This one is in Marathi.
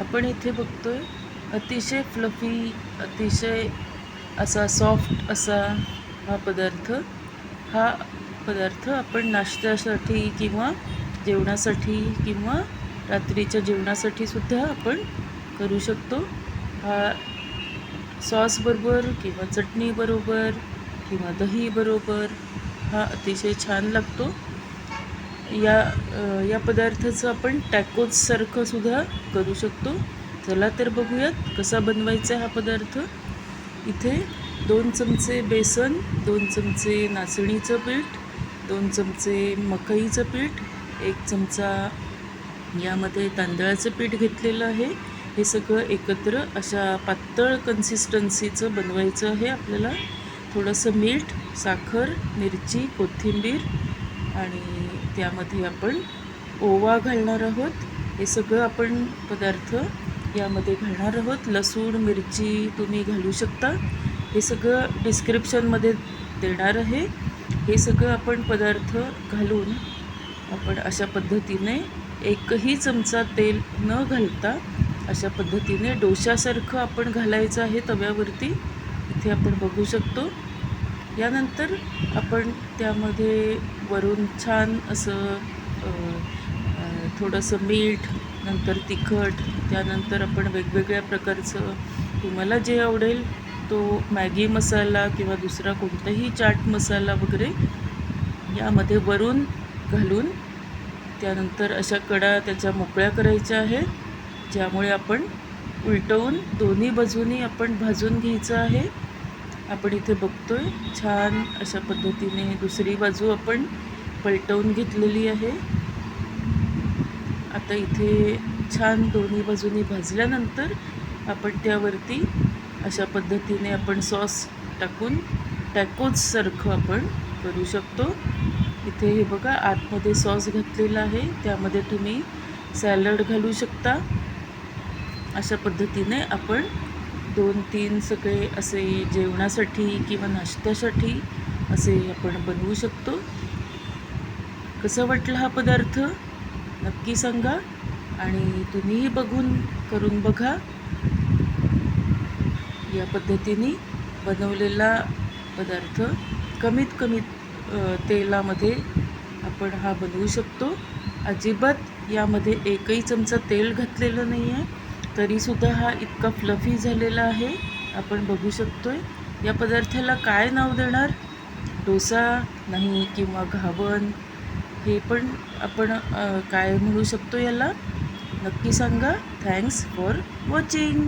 आपण इथे बघतो आहे अतिशय फ्लफी अतिशय असा सॉफ्ट असा हा पदार्थ. हा पदार्थ आपण नाश्त्यासाठी किंवा जेवणासाठी किंवा रात्रीच्या जेवणासाठी सुद्धा आपण करू शकतो. हा सॉसबरोबर किंवा चटणीबरोबर किंवा दहीबरोबर हा अतिशय छान लागतो. या या पदार्थाचं आपण टॅकोजसारखं सुद्धा करू शकतो. चला तर बघूयात कसा बनवायचा हा पदार्थ. इथे दोन चमचे बेसन दोन चमचे नाचणीचं पीठ दोन चमचे मकईचं पीठ एक चमचा यामध्ये तांदळाचं पीठ घेतलेलं आहे. हे सगळं एकत्र अशा पातळ कन्सिस्टन्सीचं बनवायचं आहे आपल्याला. थोडंसं मीठ साखर मिरची कोथिंबीर आणि त्यामध्ये आपण ओवा घालणार आहोत. हे सगळं आपण पदार्थ यामध्ये घालणार आहोत. लसूण मिरची तुम्ही घालू शकता. हे सगळं डिस्क्रिप्शनमध्ये देणार आहे. हे सगळं आपण पदार्थ घालून आपण अशा पद्धतीने एकही चमचा तेल न घालता अशा पद्धतीने डोशासारखं आपण घालायचं आहे तव्यावरती. इथे आपण बघू शकतो. यानंतर आपण त्यामध्ये वरून छान असं थोडंसं मीठ नंतर तिखट त्यानंतर आपण वेगवेगळ्या प्रकारचं तुम्हाला जे आवडेल तो मॅगी मसाला किंवा दुसरा कोणताही चाट मसाला वगैरे यामध्ये वरून घालून त्यानंतर अशा कडा त्याच्या मोकळ्या करायच्या आहेत ज्यामुळे आपण उलटवून दोन्ही बाजूनी आपण भाजून घ्यायचं आहे. आपण इथे बघतोय छान अशा पद्धतीने दुसरी बाजू आपण पलटवून घेतलेली आहे. आता इथे छान दोन्ही बाजूनी भाजल्यानंतर आपण त्यावरती अशा पद्धतीने आपण सॉस टाकून टॅकोजसारखं आपण करू शकतो. इथे हे बघा आतमध्ये सॉस घातलेला आहे त्यामध्ये तुम्ही सॅलड घालू शकता. अशा पद्धतीने आपण दोन तीन सगळे असे जेवणासाठी किंवा नाश्त्यासाठी असे आपण बनवू शकतो. कसं वाटलं हा पदार्थ? नक्की सांगा आणि तुम्हीही बघून करून बघा. या पद्धतीने बनवलेला पदार्थ कमीत कमी तेलामध्ये आपण हा बनवू शकतो. अजिबात यामध्ये एकही चमचा तेल घातलेलं नाही आहे तरीसुद्धा हा इतका फ्लफी झालेला आहे. आपण बघू शकतो आहे या पदार्थाला काय नाव देणार? डोसा नाही किंवा घावन. हे पण आपण काय म्हणू शकतो याला? नक्की सांगा. Thanks for watching